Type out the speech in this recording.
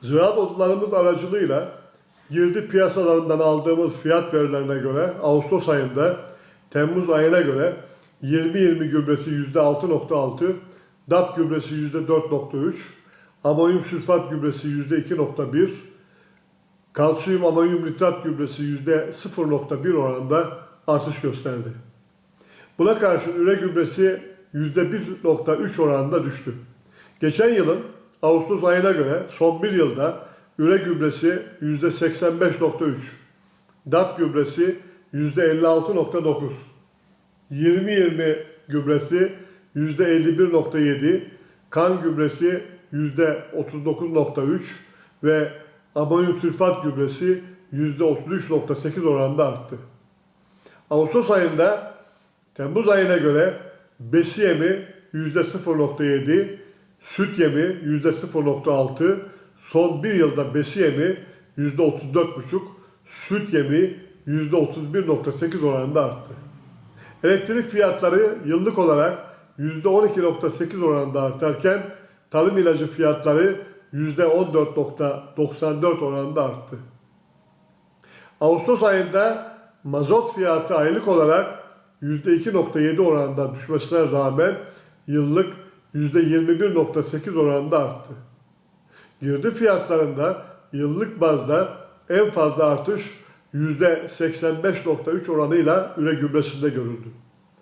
Ziraat odalarımız aracılığıyla girdi piyasalarından aldığımız fiyat verilerine göre Ağustos ayında Temmuz ayına göre 20-20 gübresi %6.6, DAP gübresi %4.3, amonyum sülfat gübresi %2.1, kalsiyum amonyum nitrat gübresi %0.1 oranında artış gösterdi. Buna karşın üre gübresi %1.3 oranında düştü. Geçen yılın Ağustos ayına göre son bir yılda üre gübresi %85.3, DAP gübresi %56.9, 20-20 gübresi %51.7, kan gübresi %39.3 ve amonyum sülfat gübresi %33.8 oranında arttı. Ağustos ayında Temmuz ayına göre besi yemi %0.7, süt yemi %0.6, son bir yılda besi yemi %34.5, süt yemi %31.8 oranında arttı. Elektrik fiyatları yıllık olarak %12.8 oranında artarken tarım ilacı fiyatları %14.94 oranında arttı. Ağustos ayında mazot fiyatı aylık olarak %2.7 oranında düşmesine rağmen yıllık %21.8 oranında arttı. Girdi fiyatlarında yıllık bazda en fazla artış %85.3 oranıyla üre gübresinde görüldü.